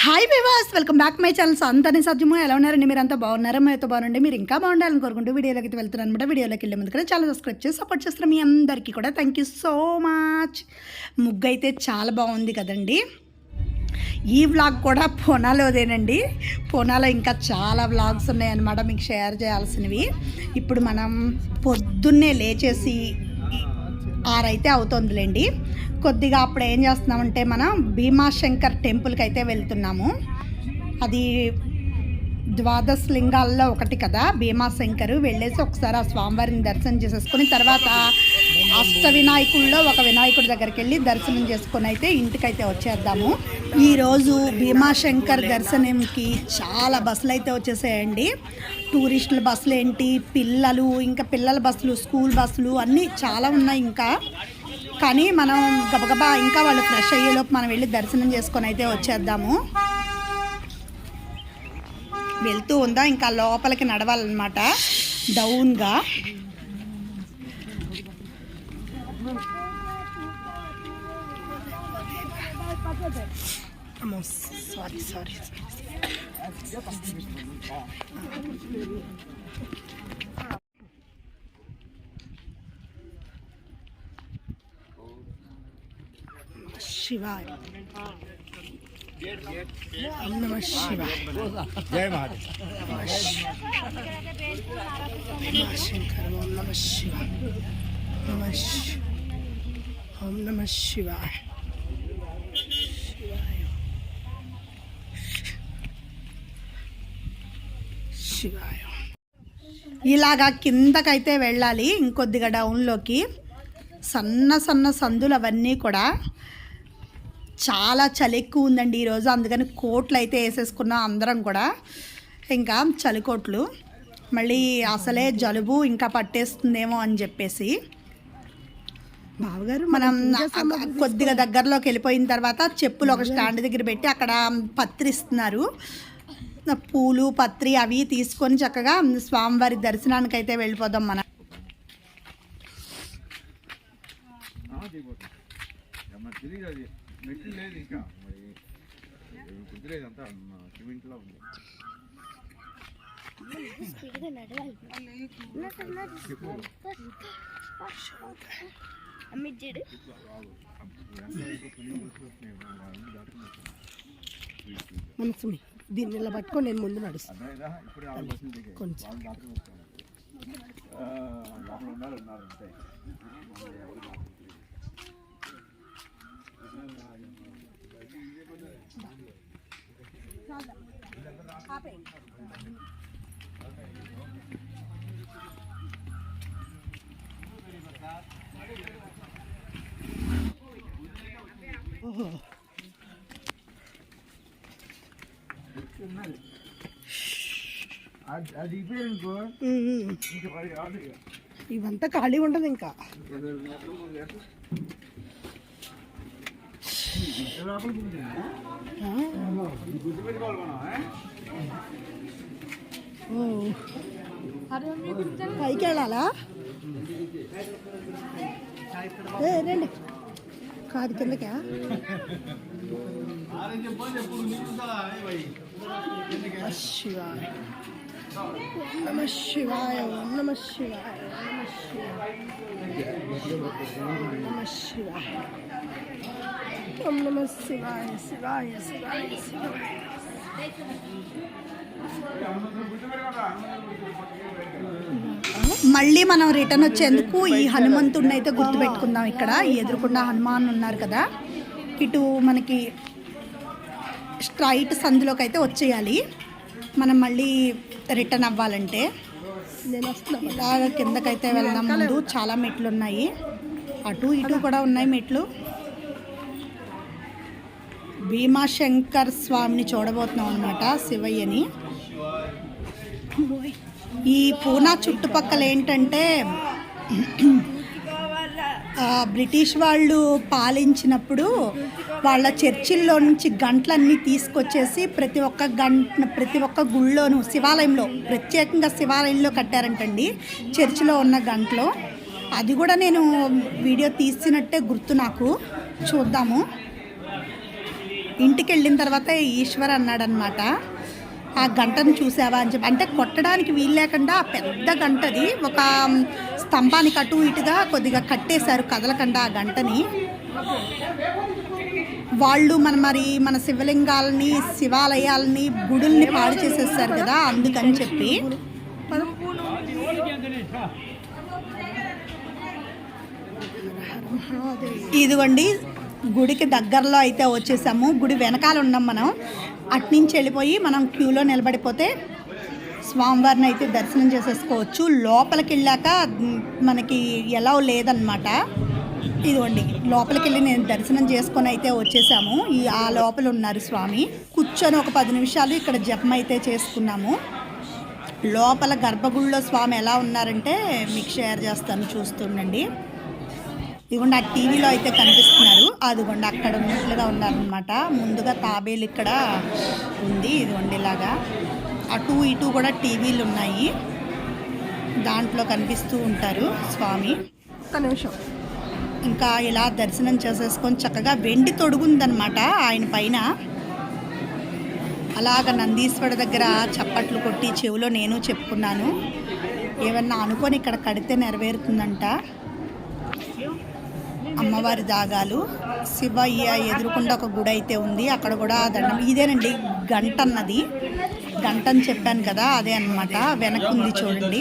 Hi వివాస్ welcome back my channels అందరినీ సత్యము ఎలా ఉన్నారండి? మీరు అంతా బాగున్నారా మీతో బాగుండండి. మీరు ఇంకా బాగుండాలని కోరుకుంటూ వీడియోలోకి వెళ్తున్నాను అనమాట వీడియోలోకి వెళ్ళే ముందు కూడా చాలా సబ్స్క్రైబ్ చేసి సపోర్ట్ చేస్తున్నారు మీ అందరికీ కూడా థ్యాంక్ యూ సో మచ్ ముగ్గు అయితే చాలా బాగుంది కదండి. ఈ వ్లాగ్ కూడా పొనాలోదేనండి. పొనాలో ఇంకా చాలా వ్లాగ్స్ ఉన్నాయన్నమాట. మీకు షేర్ చేయాల్సినవి. ఇప్పుడు మనం పొద్దున్నే లేచేసి ఆరైతే అవుతుందిలేండి. కొద్దిగా అప్పుడు ఏం చేస్తున్నామంటే మనం భీమాశంకర్ టెంపుల్కి అయితే వెళ్తున్నాము. అది ద్వాదశ లింగాల్లో ఒకటి కదా భీమాశంకర్. వెళ్ళేసి ఒకసారి ఆ స్వామివారిని దర్శనం చేసేసుకుని తర్వాత అష్ట వినాయకుల్లో ఒక వినాయకుడి దగ్గరికి వెళ్ళి దర్శనం చేసుకొని అయితే ఇంటికైతే వచ్చేద్దాము. ఈరోజు భీమాశంకర్ దర్శనంకి చాలా బస్సులు అయితే వచ్చేసాయండి. టూరిస్టుల బస్సులు ఏంటి పిల్లలు ఇంకా పిల్లల బస్సులు స్కూల్ బస్సులు అన్నీ చాలా ఉన్నాయి ఇంకా. కానీ మనం గబగబా ఇంకా వాళ్ళు ఫ్రెష్ అయ్యేలోపు మనం వెళ్ళి దర్శనం చేసుకొని అయితే వచ్చేద్దాము. వెళ్తూ ఉందా? ఇంకా లోపలికి నడవాలన్నమాట. డౌన్గా. అమ్మో సారీ సారీ శివాయ ఓం నమ శివాయ జయ మహాదేవ్ శంకర ఓం నమ శివాయ నమ శి- ఓం నమ శివాయ. శివాయ. శివాయ. ఇలాగా కిందకైతే వెళ్ళాలి ఇంకొద్దిగా డౌన్లోకి. సన్న సన్న సందులు అవన్నీ కూడా చాలా చలి ఎక్కువ ఉందండి ఈరోజు అందుకని కోట్లు అయితే వేసేసుకున్నాం అందరం కూడా. ఇంకా చలికోట్లు. మళ్ళీ అసలే జలుబు ఇంకా పట్టేస్తుందేమో అని చెప్పేసి. బావగారు మనం కొద్దిగా దగ్గరలోకి వెళ్ళిపోయిన తర్వాత చెప్పులు ఒక స్టాండ్ దగ్గర పెట్టి అక్కడ పత్రి ఇస్తున్నారు పూలు పత్రి అవి తీసుకొని చక్కగా స్వామివారి దర్శనానికి అయితే వెళ్ళిపోదాం మనం. మరి అమ్మిచ్చాడు. మనసు దీన్ని ఇలా పట్టుకొని నేను ముందు నడుస్తాను కొంచెం. వాళ్ళు బాత్రూమ్ వస్తారు ఆ, లోపల ఉన్నారు ఉన్నారు అంతే ఓహో అది అది ఇప్పుడే అనుకో ఉమ్. ఇంకా పది కాదు ఇక. ఇవంతా ఖాళీ ఉండదు ఇంకా. పైకి వెళ్ళాలా? రండి. కాదు కిందకా నమ శివాయ ఓం నమ శివాయ ఓం నమ శివాయ ఓం నమ శివాయ ఓం నమ శివాయ ఓం నమ శివాయ శివాయ శివాయ శివాయ మళ్ళీ మనం రిటర్న్ వచ్చేందుకు ఈ హనుమంతుడిని అయితే గుర్తుపెట్టుకుందాం ఇక్కడ. ఎదురుకుండా హనుమాన్ ఉన్నారు కదా. ఇటు మనకి స్ట్రైట్ సందులోకి అయితే వచ్చేయాలి. మనం మళ్ళీ రిటర్న్ అవ్వాలంటే. నేను కిందకైతే వెళ్దాం ముందు. చాలా మెట్లు ఉన్నాయి. అటు ఇటు కూడా ఉన్నాయి మెట్లు. భీమాశంకర్ స్వామిని చూడబోతున్నాం అనమాట శివయ్యని. ఈ పూనా చుట్టుపక్కల ఏంటంటే బ్రిటిష్ వాళ్ళు పాలించినప్పుడు వాళ్ళ చర్చిల్లో నుంచి గంటలన్నీ తీసుకొచ్చేసి ప్రతి ఒక్క గంట ప్రతి ఒక్క గుళ్ళోను శివాలయంలో ప్రత్యేకంగా శివాలయంలో కట్టారంటండి చర్చిలో ఉన్న గంటలో. అది కూడా నేను వీడియో తీసినట్టే గుర్తు నాకు. చూద్దాము. ఇంటికి వెళ్ళిన తర్వాత ఈశ్వర్ అన్నాడనమాట ఆ గంటను చూసావా? అని చెప్పి. అంటే కొట్టడానికి వీలు లేకుండా పెద్ద గంటది ఒక స్తంభానికి అటు ఇటుగా కొద్దిగా కట్టేశారు కదలకుండా ఆ గంటని. వాళ్ళు మన మరి మన శివలింగాలని శివాలయాలని గుడుల్ని పాడు చేసేస్తారు కదా అందుకని చెప్పి. ఇదిగోండి గుడికి దగ్గరలో అయితే వచ్చేసాము. గుడి వెనకాల ఉన్నాం మనం. అట్నుంచి వెళ్ళిపోయి మనం క్యూలో నిలబడిపోతే స్వామివారిని అయితే దర్శనం చేసేసుకోవచ్చు. లోపలికి వెళ్ళాక మనకి ఎలా లేదనమాట ఇదిగోండి లోపలికి వెళ్ళి నేను దర్శనం చేసుకొని అయితే వచ్చేసాము. ఈ ఆ లోపల ఉన్నారు స్వామి. కూర్చొని ఒక పది నిమిషాలు ఇక్కడ జపం అయితే చేసుకున్నాము. లోపల గర్భగుడిలో స్వామి ఎలా ఉన్నారంటే మీకు షేర్ చేస్తాను చూస్తుండండి. ఇదిగోండి ఆ టీవీలో అయితే కనిపిస్తున్నారు. అదిగోండి అక్కడ ఉన్నట్లుగా ఉన్నారనమాట ముందుగా తాబేలు ఇక్కడ ఉంది ఇదిగోండి ఇలాగా. అటు ఇటు కూడా టీవీలు ఉన్నాయి. దాంట్లో కనిపిస్తూ ఉంటారు స్వామి. ఒక్క నిమిషం. ఇంకా ఇలా దర్శనం చేసేసుకొని చక్కగా వెండి తొడుగుందనమాట ఆయన పైన. అలాగ నందీశ్వరుడు దగ్గర చప్పట్లు కొట్టి చెవిలో నేను చెప్పుకున్నాను. ఏమన్నా అనుకొని ఇక్కడ కడితే నెరవేరుతుందంట. అమ్మవారి దాగాలు శివయ్య ఎదురుకుండా ఒక గుడి అయితే ఉంది. అక్కడ కూడా దండం ఇదేనండి గంట అన్నది గంట అని చెప్పాను కదా అదే అనమాట వెనక్కి ఉంది చూడండి.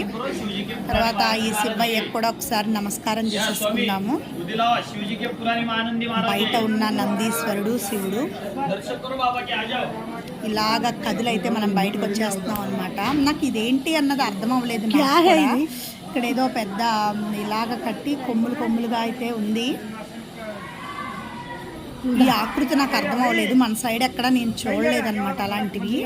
తర్వాత ఈ శివయ్య కూడా ఒకసారి నమస్కారం చేసేసుకుందాము. బయట ఉన్న నందీశ్వరుడు శివుడు ఇలాగ కదులైతే మనం బయటకు వచ్చేస్తున్నాం అనమాట నాకు ఇదేంటి అన్నది అర్థం అవ్వలేదు ఇక్కడ ఏదో పెద్ద ఇలాగ కట్టి కొమ్ములు కొమ్ములుగా అయితే ఉంది. ఈ ఆకృతి నాకు అర్థం అవ్వలేదు మన సైడ్ ఎక్కడ నేను చూడలేదు అనమాట అలాంటివి.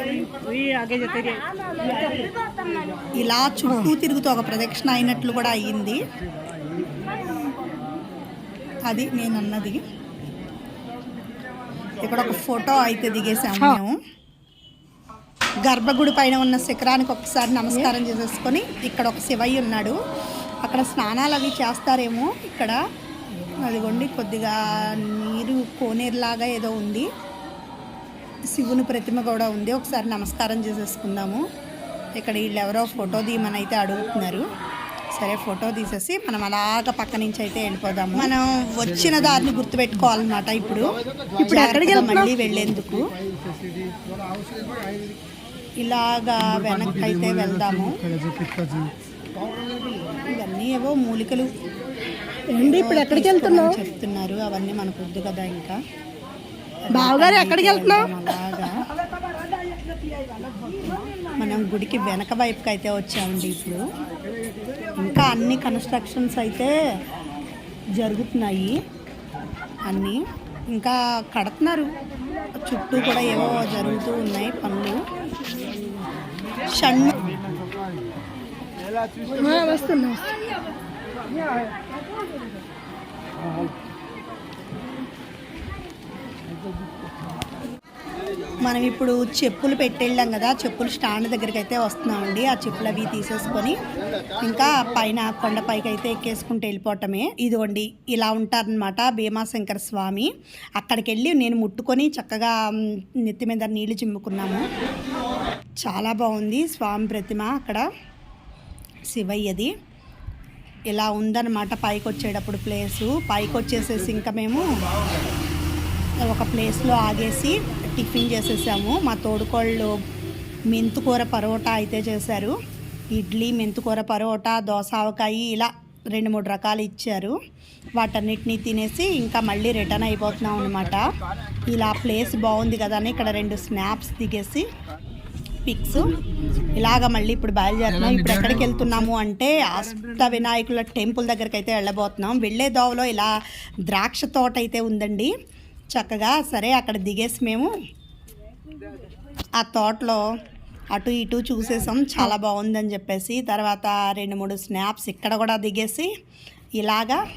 ఇలా చుట్టూ తిరుగుతూ ఒక ప్రదక్షిణ అయినట్లు కూడా అయ్యింది. అది నేను అన్నది ఇక్కడ ఒక ఫోటో అయితే దిగేసాము మేము. గర్భగుడి పైన ఉన్న శిఖరానికి ఒకసారి నమస్కారం చేసేసుకొని ఇక్కడ ఒక శివయ్య ఉన్నాడు. అక్కడ స్నానాలు అవి చేస్తారేమో ఇక్కడ. అదిగోండి కొద్దిగా నీరు కోనేరులాగా ఏదో ఉంది. శివుని ప్రతిమ కూడా ఉంది. ఒకసారి నమస్కారం చేసేసుకుందాము. ఇక్కడ వీళ్ళు ఎవరో ఫోటో తీయమని అయితే అడుగుతున్నారు. సరే ఫోటో తీసేసి మనం అలాగ పక్క నుంచి అయితే వెళ్ళిపోదాము మనం వచ్చిన దారిని గుర్తుపెట్టుకోవాలన్నమాట ఇప్పుడు. ఇప్పుడు ఎక్కడికి మళ్ళీ వెళ్ళేందుకు. ఇలాగా వెనక్కి అయితే వెళ్దాము. ఇవన్నీ ఏవో మూలికలు. ఏంటి ఇప్పుడు ఎక్కడికి వెళ్తున్నావు? చెప్తున్నారు. అవన్నీ మనకు వద్దు కదా ఇంకా. బావగారు ఎక్కడికి వెళ్తున్నావు? అలాగా. మనం గుడికి వెనక వైపుకి అయితే వచ్చామండి ఇప్పుడు. ఇంకా అన్ని కన్స్ట్రక్షన్స్ అయితే జరుగుతున్నాయి. అన్నీ. ఇంకా కడుతున్నారు. చుట్టూ కూడా ఏవో జరుగుతూ ఉన్నాయి పనులు. వస్తున్నా మనం ఇప్పుడు చెప్పులు పెట్టెళ్ళాం కదా చెప్పులు స్టాండ్ దగ్గరికి అయితే వస్తున్నామండి. ఆ చెప్పులు అవి తీసేసుకొని ఇంకా పైన కొండపైకి అయితే ఎక్కేసుకుంటూ వెళ్ళిపోవటమే. ఇదిగోండి ఇలా ఉంటారనమాట భీమాశంకర స్వామి. అక్కడికి వెళ్ళి నేను ముట్టుకొని చక్కగా నెత్తి మీద నీళ్ళు చిమ్ముకున్నాము. చాలా బాగుంది స్వామి ప్రతిమ అక్కడ. శివయ్యది. ఇలా ఉందన్నమాట పైకి వచ్చేటప్పుడు ప్లేసు. పైకి వచ్చేసేసి ఇంకా మేము ఒక ప్లేస్లో ఆగేసి టిఫిన్ చేసేసాము. మా తోడుకోళ్ళు మెంతుకూర పరోటా అయితే చేశారు. ఇడ్లీ మెంతుకూర పరోటా దోస ఆవకాయ ఇలా రెండు మూడు రకాలు ఇచ్చారు. వాటన్నిటిని తినేసి ఇంకా మళ్ళీ రిటర్న్ అయిపోతున్నాం అనమాట ఇలా ప్లేస్ బాగుంది కదా అని ఇక్కడ రెండు స్నాప్స్ దిగేసి పిక్స్. ఇలాగ మళ్ళీ ఇప్పుడు బయలుదేరుతున్నాం. ఇప్పుడు ఎక్కడికి వెళ్తున్నాము అంటే అష్ట వినాయకుల టెంపుల్ దగ్గరికి అయితే వెళ్ళబోతున్నాం. వెళ్ళే దోవలో ఇలా ద్రాక్ష తోట అయితే ఉందండి. చక్కగా సరే అక్కడ దిగేసి మేము ఆ తోటలో అటు ఇటు చూసేసాం. చాలా బాగుందని చెప్పేసి తర్వాత రెండు మూడు స్నాప్స్ ఇక్కడ కూడా దిగేసి ఇలాగా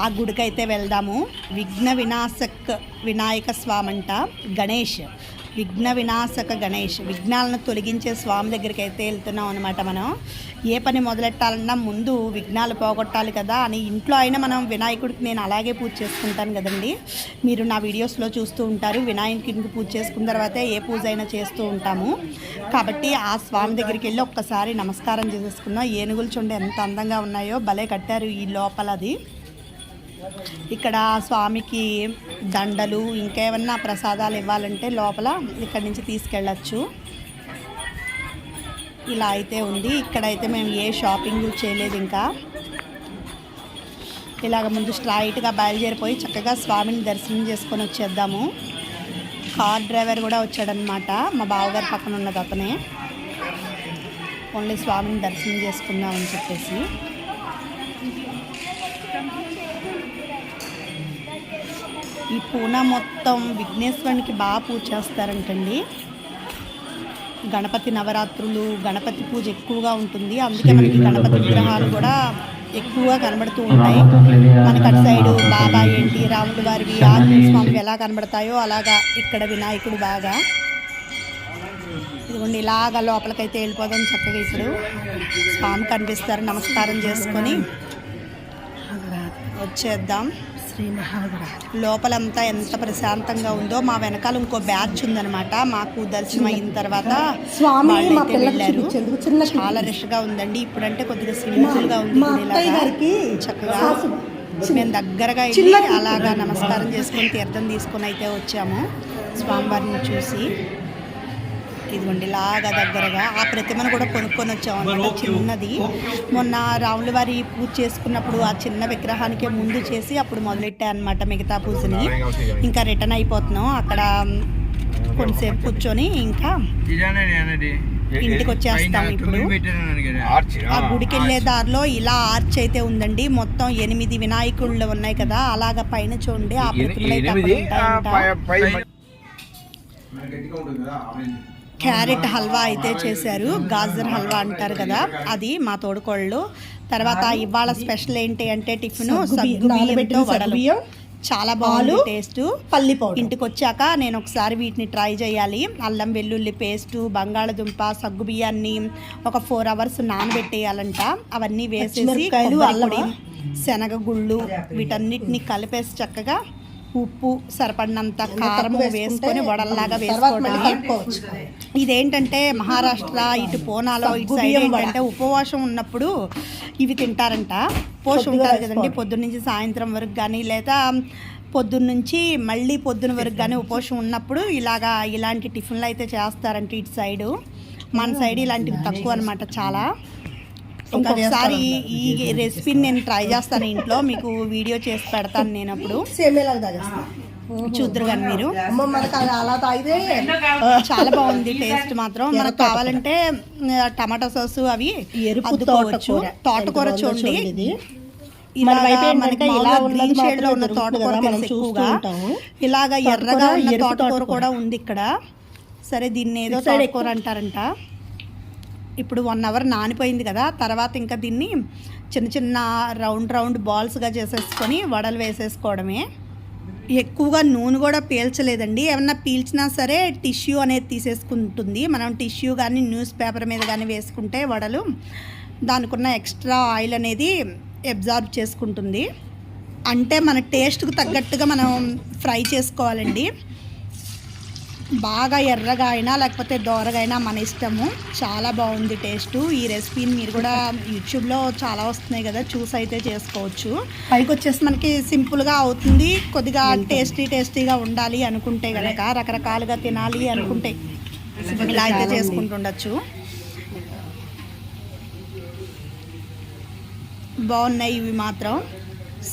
ఆ గుడికైతే వెళ్దాము. విఘ్న వినాశక్ వినాయక స్వామి అంట గణేష్. విఘ్న వినాశక గణేష్ విఘ్నాలను తొలగించే స్వామి దగ్గరికి అయితే వెళ్తున్నాం అనమాట మనం. ఏ పని మొదలెట్టాలన్నా ముందు విఘ్నాలు పోగొట్టాలి కదా అని ఇంట్లో అయినా మనం వినాయకుడికి నేను అలాగే పూజ చేసుకుంటాను కదండి. మీరు నా వీడియోస్లో చూస్తూ ఉంటారు. వినాయకుడికి పూజ చేసుకున్న తర్వాతే ఏ పూజ అయినా చేస్తూ ఉంటాము. కాబట్టి ఆ స్వామి దగ్గరికి వెళ్ళి ఒక్కసారి నమస్కారం చేసేసుకుందాం. ఏనుగులు చూడండి ఎంత అందంగా ఉన్నాయో భలే కట్టారు ఈ లోపలది. ఇక్కడ స్వామికి దండలు ఇంకేమన్నా ప్రసాదాలు ఇవ్వాలంటే లోపల ఇక్కడి నుంచి తీసుకెళ్ళచ్చు. ఇలా అయితే ఉంది. ఇక్కడైతే మేము ఏ షాపింగ్ చేయలేదు ఇంకా. ఇలాగ ముందు స్ట్రైట్గా బయలుదేరిపోయి చక్కగా స్వామిని దర్శనం చేసుకొని వచ్చేద్దాము. కార్ డ్రైవర్ కూడా వచ్చాడనమాట మా బావగారి పక్కన ఉన్నది అతనే. ఓన్లీ స్వామిని దర్శనం చేసుకుందామని చెప్పేసి. ఈ పూనా మొత్తం విఘ్నేశ్వరునికి బాగా పూజ చేస్తారంటండి. గణపతి నవరాత్రులు గణపతి పూజ ఎక్కువగా ఉంటుంది. అందుకే మనకి గణపతి విగ్రహాలు కూడా ఎక్కువగా కనబడుతూ ఉంటాయి. మనకి అటు సైడు బాబా ఏంటి రాముడు వారివి ఆంజనేయ స్వామివి ఎలా కనబడతాయో అలాగా ఇక్కడ వినాయకుడు బాగా. ఇదిగోండి ఇలాగా లోపలికైతే వెళ్ళిపోదాం చక్కగా ఇప్పుడు. స్వామి కనిపిస్తారు నమస్కారం చేసుకొని. వచ్చేద్దాం. శ్రీ లోపలంతా ఎంత ప్రశాంతంగా ఉందో మా వెనకాల ఇంకో బ్యాచ్ ఉందన్నమాట. మాకు దర్శనం అయిన తర్వాత వెళ్ళారు. చాలా రష్గా ఉందండి. ఇప్పుడంటే కొద్దిగా సింపుల్గా ఉంది చక్కగా మేము దగ్గరగా వెళ్ళి అలాగా నమస్కారం చేసుకొని తీర్థం తీసుకొని అయితే వచ్చాము. స్వామివారిని చూసి ఇదిగోండి ఇలాగా దగ్గరగా ఆ ప్రతిమను కూడా కొనుక్కొని వచ్చాము అనమాట చిన్నది. మొన్న రాముల వారి పూజ చేసుకున్నప్పుడు ఆ చిన్న విగ్రహానికే ముందు చేసి అప్పుడు మొదలెట్టా అనమాట మిగతా పూజని. ఇంకా రిటర్న్ అయిపోతున్నాం. అక్కడ కొంతసేపు కూర్చొని ఇంకా ఇంటికి వచ్చేస్తాం ఇప్పుడు. ఆ గుడికి వెళ్ళే దారిలో ఇలా ఆర్చ్ అయితే ఉందండి. మొత్తం ఎనిమిది వినాయకుళ్ళు ఉన్నాయి కదా అలాగా పైన చూడండి. ఆ ప్రతిమలు అయితే క్యారెట్ హల్వా అయితే చేశారు. గాజర్ హల్వా అంటారు కదా అది మా తోడుకోళ్ళు. తర్వాత ఇవాళ స్పెషల్ ఏంటి అంటే టిఫిన్ వడలు. చాలా బాగుంది టేస్ట్. పల్లి పౌడర్. ఇంటికి వచ్చాక నేను ఒకసారి వీటిని ట్రై చేయాలి. అల్లం వెల్లుల్లి పేస్టు బంగాళదుంప సగ్గు బియ్యాన్ని ఒక ఫోర్ అవర్స్ నానబెట్టేయాలంట. అవన్నీ వేసేసి పచ్చిమిరపకాయలు, కొబ్బరి అల్లమా? పొడి, శనగ గుళ్ళు వీటన్నిటిని కలిపేసి చక్కగా ఉప్పు సరిపడినంత కారం వేసుకొని వడల్లాగా కలుపుకోవచ్చు. ఇదేంటంటే మహారాష్ట్ర ఇటు పూనాలో ఇటు సైడ్. ఏంటంటే ఉపవాసం ఉన్నప్పుడు ఇవి తింటారంట పోషం ఉంటారు కదండి. పొద్దున్న నుంచి సాయంత్రం వరకు కానీ లేదా పొద్దున్న నుంచి మళ్ళీ పొద్దున వరకు కానీ ఉపవాసం ఉన్నప్పుడు ఇలాగా ఇలాంటి టిఫిన్లు అయితే చేస్తారంట ఇటు సైడు మన సైడ్ ఇలాంటివి తక్కువ అనమాట చాలా ఇంకొకసారి ఈ రెసిపీని నేను ట్రై చేస్తాను ఇంట్లో. మీకు వీడియో చేసి పెడతాను నేను అప్పుడు. సేమేలాగా చూద్దరు కానీ మీరు. అలా తాగితే చాలా బాగుంది టేస్ట్ మాత్రం. మనకు కావాలంటే టమాటా సాస్ అవి ఎరుపు అద్దుకోవచ్చు. తోటకూర. చూడండి. ఇలాగా మన వైపు మనకి ఏంటంటే ఇలా ఉన్నది ఉన్న తోటకూర మనం చూస్తూ ఉంటాము. ఇలాగా ఎర్రగా ఉన్న తోటకూర. కూడా ఉంది ఇక్కడ. సరే దీన్ని ఏదో తోటకూర అంటారంట. ఇప్పుడు వన్ అవర్ నానిపోయింది కదా తర్వాత ఇంకా దీన్ని చిన్న చిన్న రౌండ్ రౌండ్ బాల్స్గా చేసేసుకొని వడలు వేసేసుకోవడమే. ఎక్కువగా నూనె కూడా పీల్చలేదండి. ఏమన్నా పీల్చినా సరే టిష్యూ అనేది తీసేసుకుంటుంది. మనం టిష్యూ కానీ న్యూస్ పేపర్ మీద కానీ వేసుకుంటే వడలు దానికున్న ఎక్స్ట్రా ఆయిల్ అనేది అబ్జార్బ్ చేసుకుంటుంది. అంటే మన టేస్ట్కు తగ్గట్టుగా మనం ఫ్రై చేసుకోవాలండి. బాగా ఎర్రగా అయినా లేకపోతే దోరగా అయినా మన ఇష్టము. చాలా బాగుంది టేస్ట్. ఈ రెసిపీని మీరు కూడా యూట్యూబ్లో చాలా వస్తున్నాయి కదా చూసి అయితే చేసుకోవచ్చు. పైకి వచ్చేసి మనకి సింపుల్గా అవుతుంది. కొద్దిగా టేస్టీ టేస్టీగా ఉండాలి అనుకుంటే కనుక రకరకాలుగా తినాలి అనుకుంటే ఇలా అయితే చేసుకుంటుండొచ్చు. బాగున్నాయి ఇవి మాత్రం.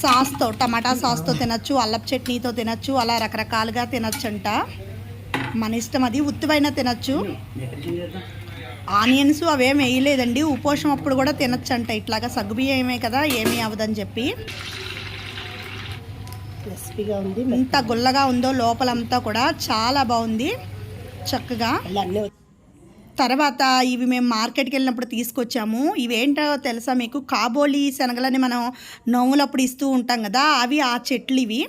సాస్తో టమాటా సాస్తో తినచ్చు అల్లపు చట్నీతో తినచ్చు అలా రకరకాలుగా తినచ్చంట. మన ఇష్టం అది ఉత్తువైనా తినచ్చు. ఆనియన్స్ అవేం వేయలేదండి. ఉపోషం అప్పుడు కూడా తినచ్చు అంట ఇట్లాగా సగ్గుబియ్యమే కదా ఏమీ అవ్వదని చెప్పి. క్రిస్పీగా ఉంది. ఎంత గుల్లగా ఉందో లోపలంతా కూడా చాలా బాగుంది. చక్కగా. తర్వాత ఇవి మేము మార్కెట్కి వెళ్ళినప్పుడు తీసుకొచ్చాము. ఇవేంటో తెలుసా మీకు? కాబోలి శనగలని మనం నవ్వులప్పుడు ఇస్తూ ఉంటాం కదా అవి ఆ చెట్లు ఇవి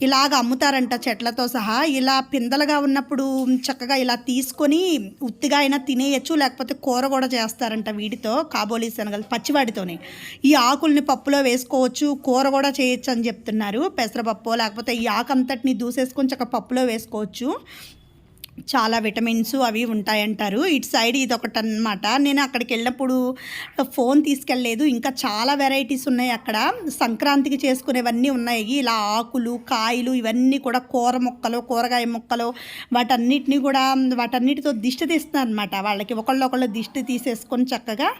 ఇలాగ అమ్ముతారంట చెట్లతో సహా. ఇలా పిందలుగా ఉన్నప్పుడు చక్కగా ఇలా తీసుకొని ఉత్తిగా అయినా తినేయచ్చు లేకపోతే కూర కూడా చేస్తారంట వీటితో కాబోలీ శనగలు పచ్చివాడితోనే ఈ ఆకుల్ని పప్పులో వేసుకోవచ్చు కూర కూడా చేయొచ్చు అని చెప్తున్నారు. పెసరపప్పు లేకపోతే ఈ ఆకు అంతటిని దూసేసుకొని చక్కగా పప్పులో వేసుకోవచ్చు. చాలా విటమిన్స్ అవి ఉంటాయంటారు. ఇటు సైడ్ ఇది ఒకటి అనమాట నేను అక్కడికి వెళ్ళినప్పుడు ఫోన్ తీసుకెళ్ళలేదు. ఇంకా చాలా వెరైటీస్ ఉన్నాయి అక్కడ. సంక్రాంతికి చేసుకునేవన్నీ ఉన్నాయి. ఇలా ఆకులు కాయలు ఇవన్నీ కూడా కూర మొక్కలు కూరగాయ మొక్కలు వాటన్నిటిని కూడా వాటన్నిటితో దిష్టి తీస్తున్నారు అనమాట వాళ్ళకి ఒకళ్ళు ఒకళ్ళు దిష్టి తీసేసుకొని చక్కగా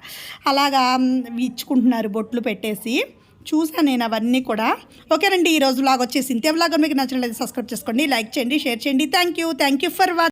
అలాగా ఇచ్చుకుంటున్నారు బొట్లు పెట్టేసి. చూసాను నేను అవన్నీ కూడా. ఓకేనండి ఈరోజు రోజు వ్లాగ్ వచ్చేసి ఇంతే వ్లాగ్ మీకు నచ్చినట్లయితే సబ్స్క్రైబ్ చేసుకోండి లైక్ చేయండి షేర్ చేయండి. Thank you thank you for watch